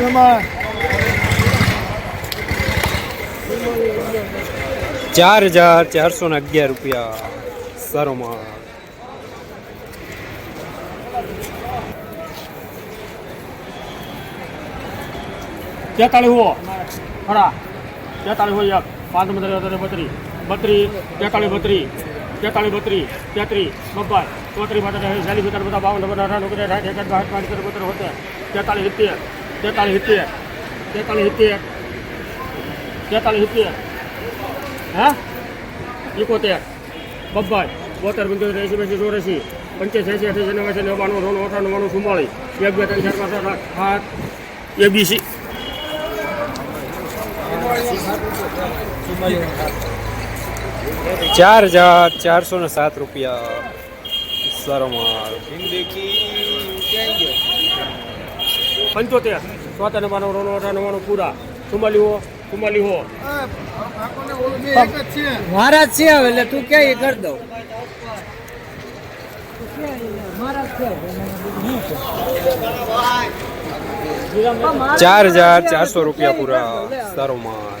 એમાં ચાર હજાર ચારસો ને અગિયાર રૂપિયા સારો માલ તેતાળીસ હો. ખરા તેતાળીસ હોય એક. પાંચ બત્રીસ બત્રીસ. બત્રીસ તેતાળીસ બત્રીસ તેતાળીસ બત્રીસ તેત્રીસ બબ્બાઈ ચોત્રીસ બત્રીસ ચાલીસ મીટર બધા બાવન બધા અઠાણું બધા સાઠ એકસઠ બાસઠ પાંચ બત્રીસ બત્રીસ હોતે તેતાળીસ સિત્તેર તેતાળીસ સિત્તેર તેતાળીસ સિત્તેર તેતાળીસ સિત્તેર હા એકોતેર બબ્બાઈ બોતેર પંચોતેર એસી બેસી ચોરાસી પંચ્યાસી એસી અઠ્યાસી નેવાસી નવ્વાણું નવ્વાણું અઠાણું નવ્વાણું ચુમ્માળીસ એક બે ત્રણ ચાર પાંચ છ સાત આઠ એબીસી ચાર હજાર ચારસો ને સાત રૂપિયા સરમાર પંચોતેર. ચોતેર નવ્વાણું નવ્વાણું અઠાણું નવ્વાણું પૂરા. ચુમ્માલી હો ચુમ્માલી હો એક છે. મારા જ છે હવે એટલે તું કે એ કરી દઉં. ચાર હજાર ચારસો રૂપિયા પૂરા સારો માલ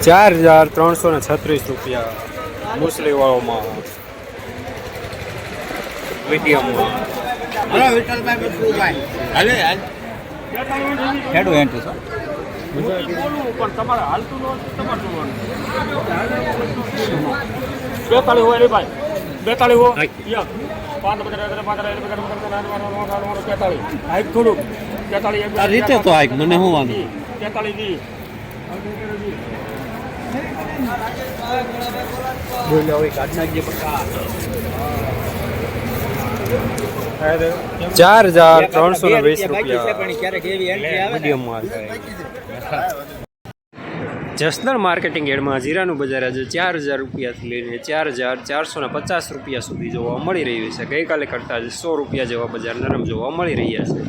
ચાર હજાર ત્રણસો ને છત્રીસ રૂપિયા મુસલી વાળો માલ મીડિયમ હેડો એન્ટ્રી સર બોલવું પણ તમારે હાલતું ન હોય. હોય. ભાઈ બેતાલીસ હો યસ પાંચ પાંચ તેતાલીસ હાઈક થોડુંક તેતાલીસ આ રીતે તો આઈક મને શું વાંધો? દી ચાર હજાર ત્રણસો ને વીસ રૂપિયા મીડિયમ માલ જસદણ માર્કેટિંગ એડમાં જીરાનું બજાર આજે ચાર હજાર રૂપિયાથી લઈને ચાર હજાર ચારસો ને પચાસ રૂપિયા સુધી જોવા મળી રહ્યું છે. ગઈકાલે કરતાં આજે સો રૂપિયા જેવા બજાર નરમ જોવા મળી રહ્યા છે.